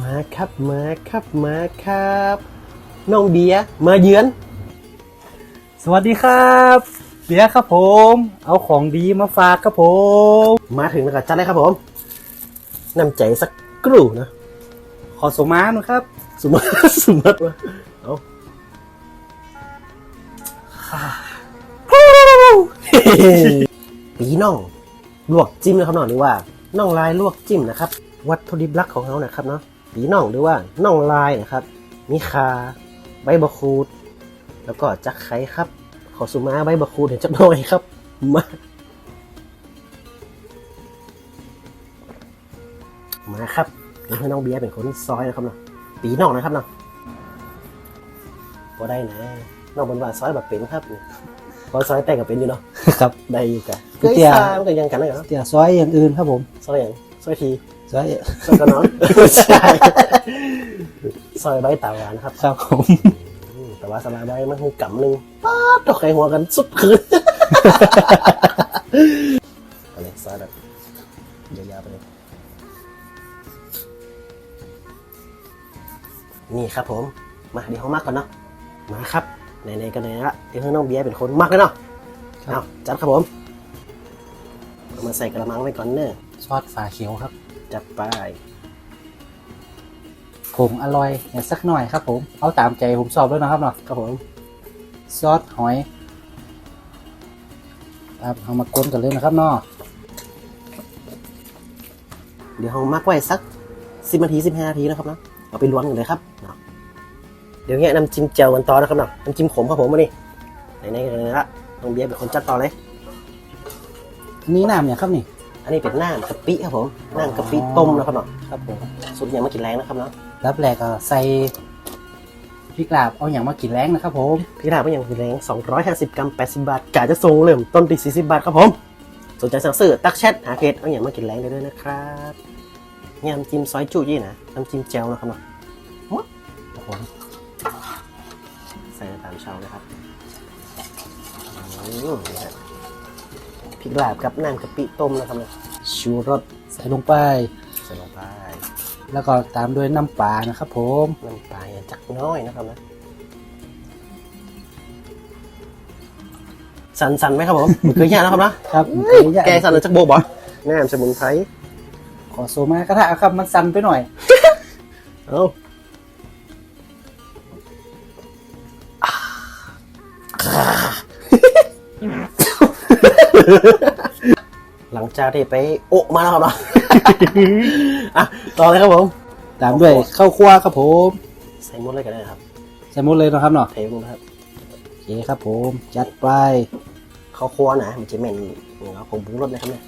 มาครับมาครับมาครับน้องเบียร์มาเยือน สวัสดีครับ เบียร์ครับผม เอาของดีมาฝากครับผม มาถึงแล้วก็จัดเลยครับผมนำใจสักกรู่นะ ขอสมานครับ สมมติสมมติว่าเอาปีน่อง ลวกจิ้มนะครับเนาะหรือว่าน่องลายลวกจิ้มนะครับ วัตถุดิบหลักของเขานะครับเนาะ ปีน่องหรือว่าน่องลายนะครับ มีคาใบบะคูด แล้วก็จักไข่ครับ ขอสุมาใบบะคูดเห็นจักหน่อยครับ มามาครับเดี๋ยวให้น้องเบียร์เป็นคนซอยนะครับเนาะปีน่องนะครับเนาะพอได้นะน้องบนว่าซอยแบบเป็นครับพอซอยแต่งกับเป็นอยู่เนาะครับได้อยู่กะก๋วยเกเตี๋ยยวซามันก็ยังกันได้เหรอเตี๋ยวซอยอย่างอื่นครับผมซอยอย่างซอยที ซอยซอยกระน้อนใช่ซอยใบตาหวานครับ ครับผมอืมแต่ว่าสลายใบมันคือกำหนึ่งป๊าดตกไข่หัวกันสุดคืนเอาเลยซอยแบบยาวๆไปเลยนี่ครับผมมาเดี๋ยวเขามักก่อนเนาะมาครับไหนๆก็ไหนๆละเดี๋ยวให้น้องเบียร์เป็นคนมักเลยเนาะเอาจัดครับผมเอามาใส่กระมังไว้ก่อนเนอะซอสฝาเขียวครับ จัดไปผงอร่อยเนี่ยสักหน่อยครับ ผม เอาตามใจผมสอบด้วยนะครับเนาะครับผมซอสหอยครับเอามากวนกันเลยนะครับเนาะเดี๋ยวเรามักไว้สักสิบนาทีสิบห้านาทีนะครับเนาะเอาไปล้วนกันเลยครับเนาะเดี๋ยวเนี้ยน้ำจิ้มเจียวกันต่อนะครับเนาะน้ำจิ้มขมครับผมมานี่ไหนๆก็ไหนๆละน้องเบียร์เป็นคนจัดต่อเลยนนี้น้ำอย่างครับนี่ อันนี้เป็นน้ำกะปิครับผมน้ำกะปิต้มนะครับเนาะครับผมสูตรอย่างมากินแรงนะครับเนาะรับแรกก็ใส่พริกลาบเอาอย่างมากินแรงนะครับผมพี่ดาบก็ยังกินแรง 250 กรัม 80 บาทกาจะส่งเริ่มต้นที่40 บาทครับผม สนใจสั่งซื้อตักแชทหาเพจเอาอย่างมากินแรงได้ด้วยนะครับเนี่ยน้ำจิ้มซอยจุยี่นะน้ำจิ้มเจลนะครับเนาะครับผมใส่ตามเชานะครับอืมนี่ครับพ ริกลาบกับน้ำกะปิต้มนะครับเนี่ยชูรสใส่ลงไป ใส่ลงไป แล้วก็ตามด้วยน้ำปลานะครับผมน้ำปลาจักน้อยนะครับนะสันสันๆไหมครับผมมันเคยยากนะครับนะครับแกสันหรือจักโบกบ่น้ำสมุนไพรขอโซมากระทะครับมันสั่นไปหน่อย เอา หลังจากที่ไปโอะมาแล้วครับเนาะ อะต่อเลยครับผม ตามด้วยข้าวคั่วครับผม ใส่หมดเลยก็ได้ครับ ใส่หมดเลยนะครับเนาะเทหมดนะครับโอเคครับผม จัดไปข้าวคั่วนะมันจะเหม็นเนาะผมปรุงรสนะครับเนี่ย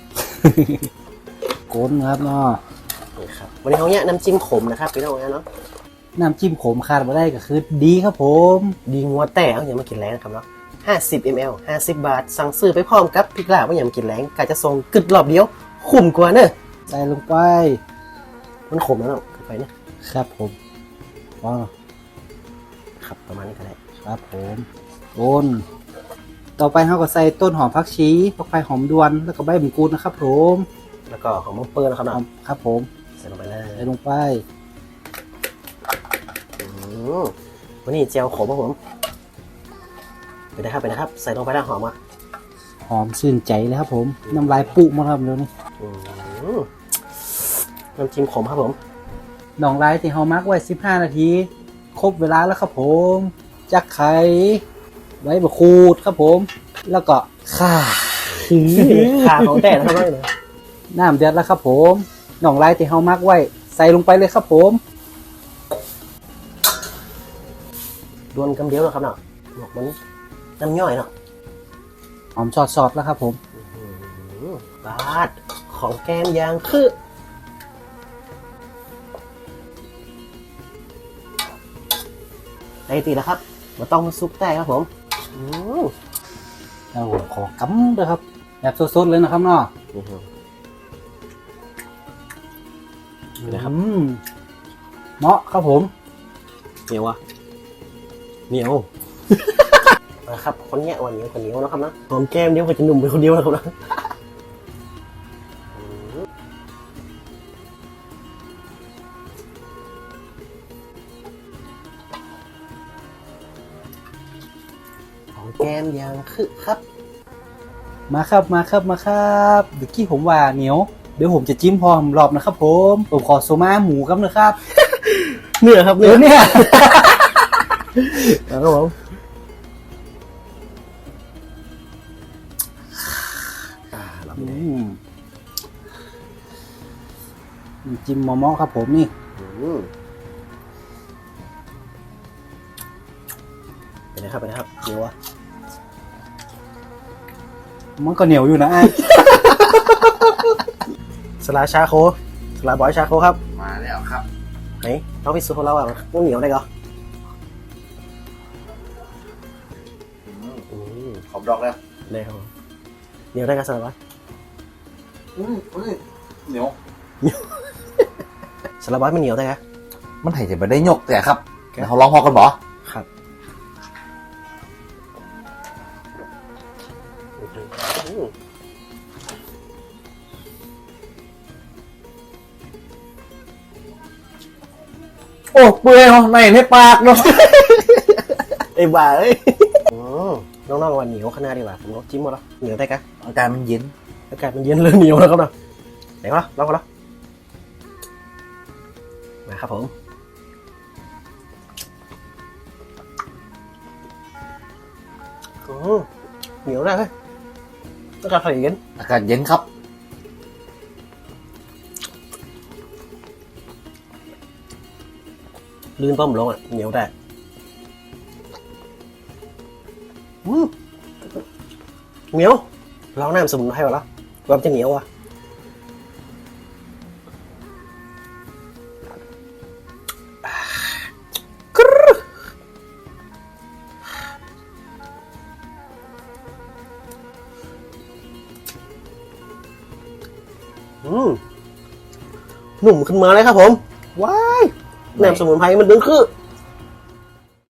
โกนครับเนาะนี่ครับวันนี้เขาเนี่ยน้ำจิ้มขมนะครับพี่น้องนะเนาะน้ำจิ้มขมขาดมาได้ก็คือ ดีครับผม ดีงัวแต่เอาอย่ามากินแรงนะครับเนาะ 50 ml 50 บาท สั่งซื้อไปพร้อมกับพริกลาบว่าอย่ามากินแรงกาจะส่งกึดรอบเดียว คุ้มกว่าเนอะใส่ลงไป มันขมแล้วเนาะไปเนี่ยครับผมว้าวครับประมาณนี้ก็ได้ครับผมโอนต่อไปเราก็ใส่ต้นหอมผักชีผักไฟหอมดวนแล้วก็ใบมะกรูดนะครับ ผม แล้วก็ของมังเปิลนะครับหอเนาะมครับผมใส่ลงไปเลยใส่ลงไปอืมวันนี้เจียวขมครับผม ไปนะครับไปนะครับ ใส่ลงไปแล้วหอมอะหอมชื่นใจเลยครับ ผมน้ำลายปุหมาครับเดี๋ยวนี้อืมน้ำจิ้มขมครับผมหนองลายที่เฮามักไว้ 15 นาที ครบเวลาแล้วครับผมจักไข่ไว้บะคูดครับผม แล้วก็ข่าขาของแต่นะครับเลยน้ำเดือดแล้วครับผมหนองลายที่เฮามักไว้ ใส่ลงไปเลยครับผมดวนกำเดียวนะครับเนาะบอกมัน น้ำย่อยเนาะหอมสอดๆแล้วครับผมอืมบาดของแกมยางคือได้ตีแล้วครับมาต้องซุปแต่ครับผมอืมแล้วผมขอกำด้วยครับ แบบสดๆเลยนะครับเนาะนี่ครับเป็นไงครับอืมเหมาะครับผมเหนียววะเหนียว นะครับคนเนี้ยวันนี้คนเนี้นะครับนะหอมแก้มเดียวกับจะหนุ่มไปคนเดียวนะครับนะหอมแก้มยังคือครับมาครับมาครับมาครับเดี๋ยวกี้ผมว่าเหนียวเดี๋ยวผมจะจิ้มพร้อมรอบนะครับ ผมผมขอโซมาหมูครับนะครับ เหนื่อยครับเหนื่อย เนี่ย ครับผม จิ้มมอมอครับผมนี่อืมเป็นไงครับเป็นไงครับเดี๋ยววะมันก็เหนียวอยู่นะอ้ายสลาชาโคสลาบอยชาโคครับ มาแล้วครับไหนน้องพิสูจน์ของเราอะมันเหนียวได้เหรออืมอืมขอบดอกแล้วได้ครับผมเหนียวได้กับสลาบอยอืมอืมเหนียว สลาบอยไม่เหนียวได้ไหมมันไถ่จะไม่ได้ยกแต่ครับครับเดี๋ยวเขาลองพอกันบ่ครับอืมโอ้เปื่อยเนาะในในปากเนาะ ไอ้บ้าเอ้ยอืมน้องๆว่าเหนียวขนาดดีกว่าผมลองจิ้มหมดแล้วเหนียวได้กะ อาการมันเย็น อากาศมันเย็นเลยเหนียวแล้วครับเนาะไหนวะลองกันละ มาครับผมอืมเหนียวได้เฮ้ยอากาศถ่ายเย็นอากาศเย็นครับ ลื่นต้มลงอะ เหนียวได้อืมเหนียวลองน้ำสมุนไพรวะละว่ามันจะเหนียวอะ อืมหนุ่มขึ้นมาเลยครับผม ว้ายน้ำสมุนไพรมันดึงคือ